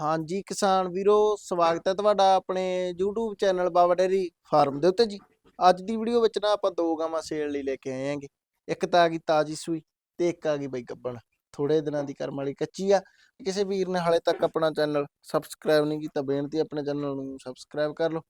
ਹਾਂਜੀ, ਕਿਸਾਨ ਵੀਰੋ, ਸਵਾਗਤ ਹੈ ਤੁਹਾਡਾ ਆਪਣੇ YouTube channel Baba dairy farm ਦੇ ਉੱਤੇ ਜੀ। ਅੱਜ ਦੀ ਵੀਡੀਓ ਵਿੱਚ ਨਾ ਆਪਾਂ ਦੋ ਗਾਵਾਂ ਸੇਲ ਲਈ ਲੈ ਕੇ ਆਏ ਆਂਗੇ ਇੱਕ ਤਾਂ ਆ ਗਈ ਤਾਜੀ ਸੂਈ ਤੇ ਇੱਕ ਆ ਗਈ ਬਈ ਗੱਬਣ। ਥੋੜੇ ਦਿਨਾਂ ਦੀ ਕਰਮ ਵਾਲੀ ਕੱਚੀ ਆ। ਕਿਸੇ ਵੀਰ ਨੇ ਹਾਲੇ ਤੱਕ ਆਪਣਾ ਚੈਨਲ ਸਬਸਕ੍ਰਾਈਬ ਨਹੀਂ ਕੀਤਾ, ਬੇਨਤੀ ਆਪਣੇ ਚੈਨਲ ਨੂੰ ਸਬਸਕ੍ਰਾਈਬ ਕਰ ਲਓ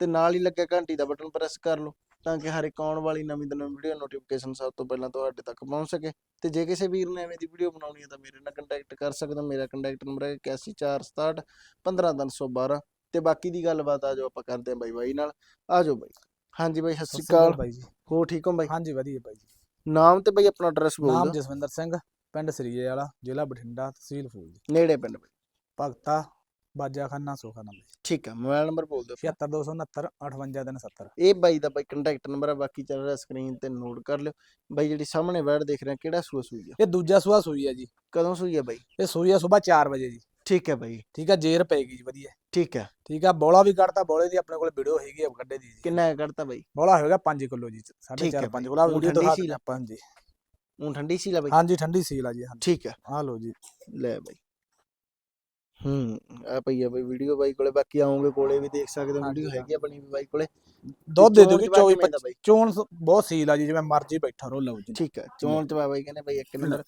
ਤੇ ਨਾਲ ਹੀ ਲੱਗੇ ਘੰਟੀ ਦਾ ਬਟਨ ਪ੍ਰੈਸ ਕਰ ਲਓ। ਤਾਂ ਕਿ ਹਰ ਇੱਕ ਆਉਣ ਵਾਲੀ ਨਵੀਂ ਤੋਂ ਨਵੀਂ ਵੀਡੀਓ ਨੋਟੀਫਿਕੇਸ਼ਨ ਸਭ ਤੋਂ ਪਹਿਲਾਂ ਤੁਹਾਡੇ ਤੱਕ ਪਹੁੰਚ ਸਕੇ। ਤੇ ਜੇ ਕਿਸੇ ਵੀਰ ਨੇ ਐਵੇਂ ਦੀ ਵੀਡੀਓ ਬਣਾਉਣੀ ਹੈ ਤਾਂ ਮੇਰੇ ਨਾਲ ਕੰਟੈਕਟ ਕਰ ਸਕਦਾ ਮੇਰਾ ਕੰਟੈਕਟ ਨੰਬਰ ਹੈ 8146 15312 ਤੇ ਬਾਕੀ ਦੀ ਗੱਲਬਾਤ ਆ ਜਾਓ ਆਪਾਂ ਕਰਦੇ ਹਾਂ ਬਾਈ ਬਾਈ ਨਾਲ। ਆ ਜਾਓ ਬਾਈ। ਹਾਂਜੀ ਬਾਈ ਸਤਿ ਸ਼੍ਰੀ ਅਕਾਲ। ਬਾਈ ਜੀ। ਹੋ ਠੀਕ ਹੋ ਬਾਈ? ਹਾਂਜੀ ਵਧੀਆ ਬਾਈ ਜੀ। ਨਾਮ ਤੇ ਬਾਈ ਆਪਣਾ ਐਡਰੈਸ ਬੋਲ ਨਾਮ ਜਸਵਿੰਦਰ ਸਿੰਘ ਪਿੰਡ ਸਰੀਏ ਵਾਲਾ ਜ਼ਿਲ੍ਹਾ ਬਠਿੰਡਾ ਤਹਿਸੀਲ ਫੂਲ ਜੀ। ਨੇੜੇ ਪਿੰਡ ਬਾਈ। ਭਗਤਾ ਬਾਜਾ ਖਾਨਾ ਸੋਖਾ ਨੰਬਰ ਠੀਕ ਹੈ ਮੋਬਾਈਲ ਨੰਬਰ ਬੋਲ ਦਿਓ 76269 58370 ਇਹ ਬਾਈ ਦਾ ਬਾਈ ਕੰਟੈਕਟ ਨੰਬਰ ਆ ਬਾਕੀ ਚੱਲ ਰਿਹਾ ਸਕਰੀਨ ਤੇ ਨੋਟ ਕਰ ਲਿਓ। ਬਾਈ ਜਿਹੜੀ ਸਾਹਮਣੇ ਬੈਠ ਦੇਖ ਰਹੇ ਆ, ਕਿਹੜਾ ਸੂਆ ਸੂਈ ਆ? ਇਹ ਦੂਜਾ ਸੂਆ ਸੂਈ ਹੈ ਜੀ। ਕਦੋਂ ਸੂਈ ਆ ਬਾਈ? ਇਹ ਸੂਈ ਆ ਸਵੇਰ 4 ਵਜੇ ਜੀ। ਠੀਕ ਹੈ ਬਾਈ। ਠੀਕ ਆ ਜੇਰ ਪੈਗੀ ਜੀ ਵਧੀਆ। ਠੀਕ ਹੈ ਠੀਕ ਆ ਬੋਲਾ ਵੀ ਕੱਢਤਾ ਬੋਲੇ ਦੀ ਆਪਣੇ ਕੋਲ ਵੀਡੀਓ ਹੈਗੀ ਆ ਕੱਢੇ ਦੀ ਜੀ। ਕਿੰਨਾ ਕੱਢਤਾ ਬਾਈ? ਬੋਲਾ ਹੋਏਗਾ 5 ਕਿਲੋ ਜੀ ਠੀਕ ਹੈ 4.5 ਬਾਈ। 5 ਕਿਲੋ। ਵੀਡੀਓ ਠੰਡੀ ਦਿਖਾ ਆਪਾਂ ਜੀ ਹੁਣ ਠੰਡੀ ਸੀ ਲਾ ਬਾਈ? ਹਾਂਜੀ ਠੰਡੀ ਸੀਲ ਆ ਜੀ ਠੀਕ ਹੈ ਆ ਲਓ ਜੀ। ਲੈ ਬਾਈ। ਹੂੰ ਆ ਪਈ ਆ ਬਾਈ ਵੀਡੀਓ ਬਾਈ ਕੋਲੇ ਬਾਕੀ ਆਉਂਗੇ ਕੋਲੇ ਵੀ ਦੇਖ ਸਕਦੇ ਹੋ ਵੀਡੀਓ ਹੈਗੀ ਆ ਬਣੀ ਵੀ ਬਾਈ ਕੋਲੇ। ਦੁੱਧ ਦੇ ਦੋਗੀ ਚਵਾ 24 ਕਿਵੇਂ ਦਾ 25 ਬਾਈ? ਚੋਣ ਬਹੁਤ ਸੀਲ ਆ ਜੀ ਜਿਵੇਂ ਮਰਜ਼ੀ ਬੈਠਾ ਰੋ ਲਓ ਜੀ। ਠੀਕ ਹੈ ਚੋਣ ਚ ਬਾਈ ਕਹਿੰਦੇ ਬਾਈ ਇੱਕ ਨੰਬਰ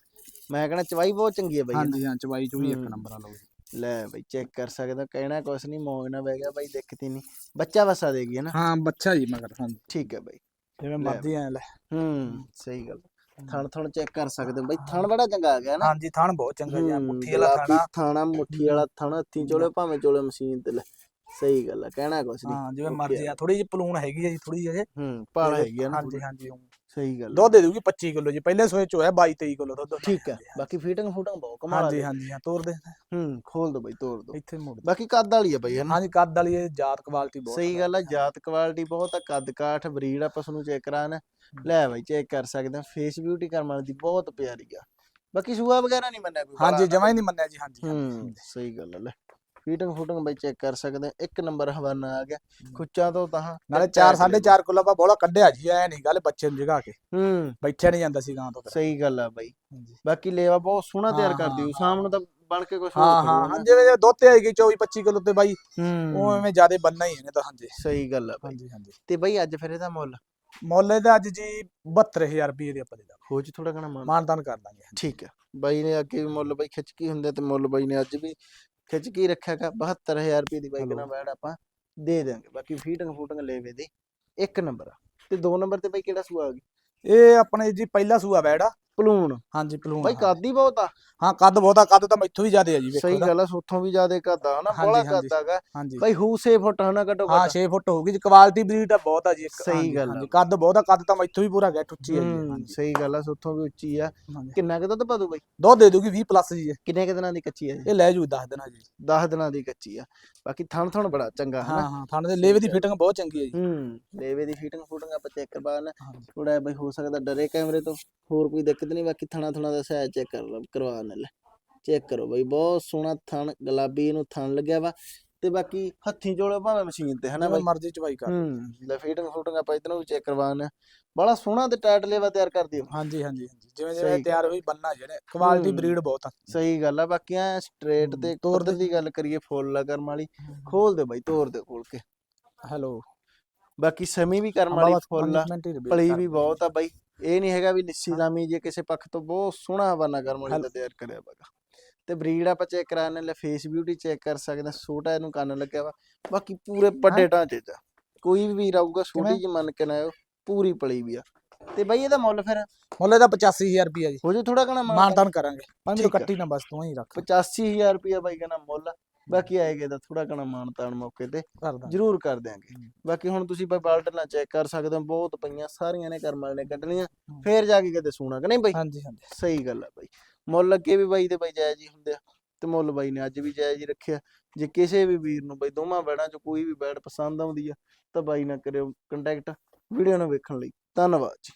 ਮੈਂ ਕਹਿੰਦਾ ਚਵਾਈ ਬਹੁਤ ਚੰਗੀ ਹੈ ਬਾਈ। ਹਾਂਜੀ ਹਾਂ ਚਵਾਈ ਚੂਈ ਇੱਕ। ਨੰਬਰ ਆ ਲਓ ਜੀ। ਲੈ ਬਾਈ ਚੈੱਕ ਕਰ ਸਕਦੇ ਕਹਿਣਾ ਕੁਛ ਨਹੀਂ ਮੌਜ ਨਾ ਬਹਿ ਗਿਆ ਬਾਈ ਦਿੱਕਤ ਨਹੀਂ ਬੱਚਾ ਵਸਾ ਦੇਗੀ ਹੈ ਨਾ? ਹਾਂ ਬੱਚਾ ਜੀ ਮਗਰ ਹਾਂਜੀ। ਠੀਕ ਹੈ ਬਾਈ। ਜਿਵੇਂ। ਮਰਜ਼ੀ ਐ ਲੈ। ਹੂੰ ਸਹੀ ਗੱਲ। ਥਣ ਥਣ ਚੈੱਕ ਕਰ ਸਕਦੇ ਹੋ। ਬਾਈ ਥਣ ਬੜਾ ਚੰਗਾ ਆ ਗਿਆ ਨਾ। ਹਾਂਜੀ ਥਣ ਬਹੁਤ ਚੰਗਾ ਜੀ ਆਹ ਹੂੰ, ਮੁੱਠੀ ਵਾਲਾ ਥਾਣਾ ਥਾਣਾ ਮੁੱਠੀ ਵਾਲਾ ਥਣ ਹੱਥੀਂ ਚੋਲੇ ਭਾਵੇਂ ਚੋਲੇ ਮਸ਼ੀਨ ਤੇ ਲੈ। ਸਹੀ ਗੱਲ ਆ ਕਹਿਣਾ ਕੁਛ ਨਹੀਂ ਹਾਂ ਜਿਵੇਂ ਮਰਜ਼ੀ ਆ। ਥੋੜੀ ਜਿਹੀ ਪਲੂਣ ਹੈਗੀ ਆ ਜੀ ਥੋੜੀ ਜਿਹੀ ਹੂੰ ਪਾਲ ਹੈਗੀ ਆ ਨਾ ਹਾਂਜੀ। ਹਾਂਜੀ। ਸਹੀ ਗੱਲ। ਦੁੱਧ ਦੇ ਦੂਗੀ 25 ਕਿਲੋ ਜੀ ਪਹਿਲੇ ਸੋਏ ਚ ਹੋਇਆ 22 23 ਕਿਲੋ ਦੁੱਧ ਠੀਕ ਹੈ ਬਾਕੀ ਫੀਟਿੰਗ ਫੂਟਿੰਗ ਬਹੁਤ ਕਮਾਲ ਹਾਂਜੀ ਹਾਂਜੀ ਹਾਂ ਤੋਰ ਦੇ। ਹੂੰ ਖੋਲ ਦੋ ਬਾਈ ਤੋੜ ਦੋ। ਇੱਥੇ ਮੋੜ। ਬਾਕੀ ਕੱਦ ਵਾਲੀ ਆ ਬਾਈ ਹੈ ਨਾ ਹਾਂਜੀ ਕੱਦ ਵਾਲੀ ਇਹ ਜਾਤ ਕੁਆਲਿਟੀ ਬਹੁਤ ਸਹੀ ਗੱਲ ਆ ਜਾਤ ਕੁਆਲਿਟੀ ਬਹੁਤ ਆ ਕੱਦ ਕਾਠ ਬਰੀਡ ਆ ਪਸ਼ੂ ਨੂੰ ਚੈੱਕ ਕਰਾਣ ਲੈ ਬਾਈ ਚੈੱਕ ਕਰ ਸਕਦੇ ਆ ਫੇਸ ਬਿਊਟੀ ਕਰਮਾਂ ਦੀ ਬਹੁਤ ਪਿਆਰੀ ਆ। ਬਾਕੀ ਸੂਆ ਵਗੈਰਾ ਨਹੀਂ ਮੰਨਿਆ ਕੋਈ ਹਾਂਜੀ ਬਾਹਲਾ ਜਮਾ ਹੀ ਨਹੀਂ ਮੰਨਿਆ ਜੀ ਹਾਂਜੀ ਹੂੰ ਸਹੀ ਗੱਲ ਆ ਲੈ। ਫੀਟਿੰਗ ਫੂਟਿੰਗ ਬਾਈ ਚੈੱਕ ਕਰ ਸਕਦੇ ਆ ਇੱਕ ਨੰਬਰ ਹਵਾਨਾ ਆ ਗਿਆ। ਖੁੱਚਾਂ ਤੋਂ ਤਾਂ ਨਾਲੇ 4 4.5 ਕਿਲੋ ਆਪਾਂ ਬੋਲਾ ਕੱਢਿਆ ਜੀ ਐ ਨਹੀਂ ਗੱਲ ਬੱਚੇ ਨੂੰ ਜਗਾ ਕੇ। ਹੂੰ। ਬੈਠਿਆ ਨਹੀਂ ਜਾਂਦਾ ਸੀ ਗਾਂ ਤੋਂ। ਸਹੀ ਗੱਲ ਆ ਬਾਈ। ਬਾਕੀ ਲੇਵਾ ਬਹੁਤ ਸੋਹਣਾ ਤਿਆਰ ਕਰਦੀ ਹਾਂ, ਸ਼ਾਮ ਨੂੰ ਤਾਂ ਬਣ ਕੇ ਕੁਝ ਹਾਂ ਹਾਂ ਹਾਂ ਜਿਵੇਂ ਜੇ ਦੁੱਧ ਆਏਗੀ 24 25 ਕਿਲੋ ਤੇ ਬਾਈ ਉਹ ਐਵੇਂ ਜਿਆਦੇ ਬੰਨਾ ਹੀ ਇਹਨੇ ਤਾਂ ਹਾਂਜੀ। ਸਹੀ ਗੱਲ ਆ ਹਾਂਜੀ ਹਾਂਜੀ। ਤੇ ਬਾਈ ਅੱਜ ਫਿਰ ਇਹਦਾ ਮੁੱਲ? ਮੁੱਲ ਇਹਦਾ ਅੱਜ ਜੀ 72000 ਰੁਪਏ ਦੇ ਆਪਾਂ ਦੇ ਦਾਂਗੇ। ਹੋ ਜੀ ਥੋੜਾ ਘਣਾ ਮਾਨ ਮਾਨਦਾਨ ਕਰ ਦਾਂਗੇ ਠੀਕ ਹੈ ਬਾਈ ਨੇ ਅੱਗੇ ਵੀ ਮੁੱਲ ਬਾਈ ਖਿੱਚ ਕੀ ਹੁੰਦੇ ਤੇ ਮੁੱਲ ਬਾਈ ਨੇ ਅੱਜ ਵੀ ਖਿੱਚ ਕੀ ਰੱਖਿਆਗਾ 72000 ਰੁਪਏ ਦੀ ਬਾਈ Hello. ਕਿਨਾ ਬੈੜ ਆਪਾਂ ਦੇ ਦਿਆਂਗੇ। ਬਾਕੀ ਫੀਟਿੰਗ ਫੂਟਿੰਗ ਲੈਵੇ ਦੀ। ਇੱਕ ਨੰਬਰ ਤੇ ਦੋ ਨੰਬਰ ਤੇ ਬਾਈ ਕਿਹੜਾ ਸੂਆ ਆ ਗਈ ਇਹ ਆਪਣੇ ਜੀ ਪਹਿਲਾ ਸੂਆ ਬੈੜਾ ਪਲੂਣ। ਹਾਂਜੀ ਪਲੂਨ ਬਾਈ ਕੱਦ ਹੀ ਬਹੁਤ ਆ। ਹਾਂ ਕੱਦ ਬਹੁਤਾ ਕੱਦ ਤਾਂ ਮੈਥੋਂ ਵੀ ਜ਼ਿਆਦੇ ਆ ਜੀ ਵੇਖੋ ਸਹੀ। ਗੱਲ ਆ ਸੋਥੋਂ ਵੀ ਜ਼ਿਆਦਾ ਕੱਦ ਆ ਹਨਾ? ਬੜਾ। ਕੱਦ ਆਗਾ ਬਾਈ ਹੂ 6 ਫੁੱਟ ਹਨਾ ਘੱਟੋ ਹਾਂ ਘੱਟ? 6 ਫੁੱਟ ਹੋਊਗੀ ਜੀ ਕੁਆਲਿਟੀ ਬਰੀਡ ਆ ਬਹੁਤ ਆ ਜੀ ਸਹੀ ਗੱਲ ਆ। ਕੱਦ ਬਹੁਤ ਆ ਕੱਦ ਤਾਂ ਮੈਥੋਂ ਵੀ ਪੂਰਾ ਗਿਆ ਉੱਚੀ ਆ ਜੀ ਸਹੀ ਗੱਲ ਆ ਸੋਥੋਂ ਵੀ ਉੱਚੀ ਆ। ਕਿੰਨਾ ਕੁ ਦੁੱਧ ਪਾ ਦੂ ਬਾਈ? ਦੁੱਧ ਦੇ ਦੂਗੀ 20 ਪਲੱਸ ਜੀ। ਕਿੰਨੇ ਕੁ ਦਿਨਾਂ ਦੀ ਕੱਚੀ ਆ ਇਹ ਲੈ ਜੂ 10 ਦਿਨਾਂ ਜੀ। 10 ਦਿਨਾਂ ਦੀ ਕੱਚੀ ਆ। ਬਾਕੀ ਥਣ ਥਣ ਬੜਾ ਚੰਗਾ ਹਨਾ? ਹਾਂ ਥਾਣੇ ਦੇ ਲੇਵੇ ਦੀ ਫਿਟਿੰਗ ਬਹੁਤ ਚੰਗੀ ਹੈ ਜੀ। ਹੂੰ ਲੇਵੇ ਦੀ ਫੀਟਿੰਗ ਫੂਟਿੰਗ ਆਪਾਂ ਚੈੱਕ ਕਰਵਾਣਾ ਹਾਂਜੀ। ਥੋੜਾ ਬਈ ਹੋ ਸਕਦਾ ਡਰੇ ਕੈਮਰੇ ਤੋਂ। ਹੋਰ ਕੋਈ ਦਿੱਕਤ ਨਹੀਂ ਬਾਕੀ ਥਣਾ ਥਣਾ ਦਾ ਸਾਇਜ਼ ਚੈੱਕ ਕਰ ਲਓ ਕਰਵਾ ਲੈ ਚੈੱਕ ਕਰੋ ਬਈ ਬਹੁਤ ਸੋਹਣਾ ਥਣ ਗੁਲਾਬੀ ਨੂੰ ਥਣ ਲੱਗਿਆ ਵਾ। ਤੇ ਬਾਕੀ ਹੱਥੀਂ ਚੋਲੇ ਭਾਵੇਂ ਮਸ਼ੀਨ ਤੇ ਹਨਾ ਬਾਈ? ਮਰਜ਼ੀ ਚਵਾਈ ਕਰ। ਹੂੰ ਲੈ ਫੀਟਿੰਗ ਫੂਟਿੰਗ ਆਪਾਂ ਇਧਰੋਂ ਵੀ ਚੈੱਕ ਕਰਵਾਣਾ ਬੜਾ ਸੋਹਣਾ ਤੇ ਟਾਈਟ ਲੇਵਾ ਤਿਆਰ ਕਰਦੀ ਹੋ ਹਾਂਜੀ ਹਾਂਜੀ ਹਾਂਜੀ। ਜਿਵੇਂ ਜਿਵੇਂ ਤਿਆਰ ਹੋਈ ਬੰਨਾ ਜਿਹੜੇ ਕੁਆਲਿਟੀ। ਬਰੀਡ ਬਹੁਤ ਆ। ਸਹੀ ਗੱਲ ਆ ਬਾਕੀ ਐ ਸਟ੍ਰੇਟ ਤੇ ਤੋਰ ਦੇ। ਗੱਲ ਕਰੀਏ ਫੁੱਲ ਕਰਮ ਵਾਲੀ ਖੋਲ ਦੇ ਬਾਈ ਤੋਰ ਦੇ ਖੋਲ ਕੇ। ਹੈਲੋ ਬਾਕੀ ਸਮੀ ਵੀ ਕਰਮ ਵਾਲੀ ਫੁੱਲ ਆ। ਪਲੀ ਵੀ ਬਹੁਤ ਆ ਬਾਈ। ਇਹ ਨਹੀਂ ਹੈਗਾ ਵੀ ਨਿੱਸੀ ਹਾਂ। ਲਾਮੀ ਜੇ ਕਿਸੇ ਪੱਖ ਤੋਂ ਬਹੁਤ ਸੋਹਣਾ ਹਵਾਨਾ ਕਰਮ ਵਾਲੀ ਦਾ। ਤਿਆਰ ਕਰਿਆ ਬਾਗਾ ਤੇ ਬਰੀਡ ਆਪਾਂ ਚੈੱਕ ਕਰਾਣੇ ਲੈ ਫੇਸ ਬਿਊਟੀ ਚੈੱਕ ਕਰ ਸਕਦੇ ਛੋਟਾ ਇਹਨੂੰ ਕੰਨ ਲੱਗਿਆ ਵਾ ਬਾਕੀ ਪੂਰੇ ਵੱਡੇ ਢਾਂਚੇ ਆ। ਕੋਈ ਵੀ ਵੀਰ ਆਊਗਾ ਛੋਟੀ? ਜਿਹੀ ਮੰਨ ਕੇ ਨਾ ਆਇਓ ਪੂਰੀ ਪਲੀ ਵੀ ਆ ਤੇ ਬਾਈ ਇਹਦਾ ਮੁੱਲ ਫਿਰ ਮੁੱਲ ਇਹਦਾ 85000 ਰੁਪਿਆ ਜੀ ਹੋ ਜੇ ਥੋੜਾ ਕਣਾ ਮਾਨਤਾਨ ਕਰਾਂਗੇ ਪੰਜ। ਕੱਟੀ ਨਾ ਬਸ ਤੂੰ ਹੀ ਰੱਖ 85000 ਰੁਪਇਆ ਬਾਈ ਕਹਿੰਦਾ ਮੁੱਲ। ਬਾਕੀ ਆਏਗਾ ਦਾ ਥੋੜਾ ਕਣਾ ਮਾਨਤਾਨ ਮੌਕੇ ਤੇ ਜ਼ਰੂਰ ਕਰ ਦਿਆਂਗੇ। ਬਾਕੀ ਹੁਣ ਤੁਸੀਂ ਬਾਈ ਬਾਲਟਲਾਂ ਚੈੱਕ ਕਰ ਸਕਦੇ ਹੋ ਬਹੁਤ ਪਈਆਂ ਸਾਰੀਆਂ ਨੇ ਕਰਮ ਵਾਲੇ ਨੇ ਕੱਢਣੀਆਂ। ਫੇਰ ਜਾ ਕੇ ਕਿਤੇ ਸੋਣਾ ਕਿ ਨਹੀਂ ਬਾਈ? ਹਾਂਜੀ ਹਾਂਜੀ। ਸਹੀ ਗੱਲ ਆ ਬਾਈ। ਮੁੱਲ ਅੱਗੇ ਵੀ ਬਾਈ ਦੇ ਬਾਈ ਜਾਇਜ਼ ਹੀ ਹੁੰਦੇ ਆ ਤੇ ਮੁੱਲ ਬਾਈ ਨੇ ਅੱਜ ਵੀ ਜਾਇਜ਼ ਹੀ ਰੱਖਿਆ। ਜੇ ਕਿਸੇ ਵੀ ਵੀਰ ਨੂੰ ਬਾਈ ਦੋਵਾਂ ਬੈੜਾਂ ਚ ਕੋਈ ਵੀ ਬੈੜ ਪਸੰਦ ਆਉਂਦੀ ਆ ਤਾਂ ਬਾਈ ਨਾਲ ਕਰਿਓ ਕੰਟੈਕਟ ਵੀਡੀਓ ਨੂੰ ਵੇਖਣ ਲਈ। ਧੰਨਵਾਦ ਜੀ।